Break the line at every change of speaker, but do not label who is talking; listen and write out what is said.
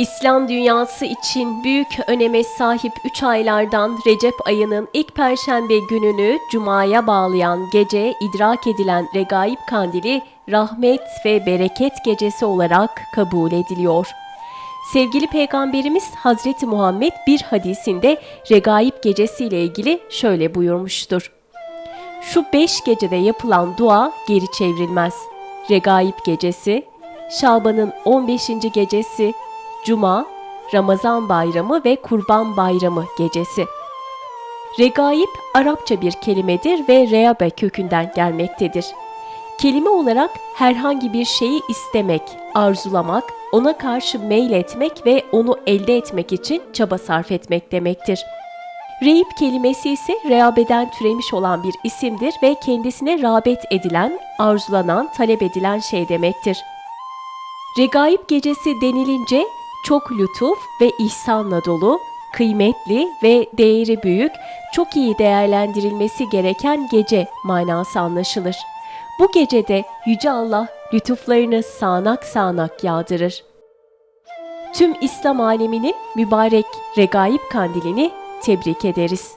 İslam dünyası için büyük öneme sahip 3 aylardan Recep ayının ilk perşembe gününü Cuma'ya bağlayan gece idrak edilen Regaib Kandili rahmet ve bereket gecesi olarak kabul ediliyor. Sevgili Peygamberimiz Hazreti Muhammed bir hadisinde Regaib gecesi ile ilgili şöyle buyurmuştur. Şu beş gecede yapılan dua geri çevrilmez. Regaib gecesi, Şaban'ın 15. gecesi, Cuma, Ramazan bayramı ve Kurban bayramı gecesi. Regaib Arapça bir kelimedir ve reabe kökünden gelmektedir. Kelime olarak herhangi bir şeyi istemek, arzulamak, ona karşı meyletmek ve onu elde etmek için çaba sarf etmek demektir. Reip kelimesi ise reabeden türemiş olan bir isimdir ve kendisine rağbet edilen, arzulanan, talep edilen şey demektir. Regaib gecesi denilince çok lütuf ve ihsanla dolu, kıymetli ve değeri büyük, çok iyi değerlendirilmesi gereken gece manası anlaşılır. Bu gecede Yüce Allah lütuflarını sağanak sağanak yağdırır. Tüm İslam aleminin mübarek Regaib kandilini tebrik ederiz.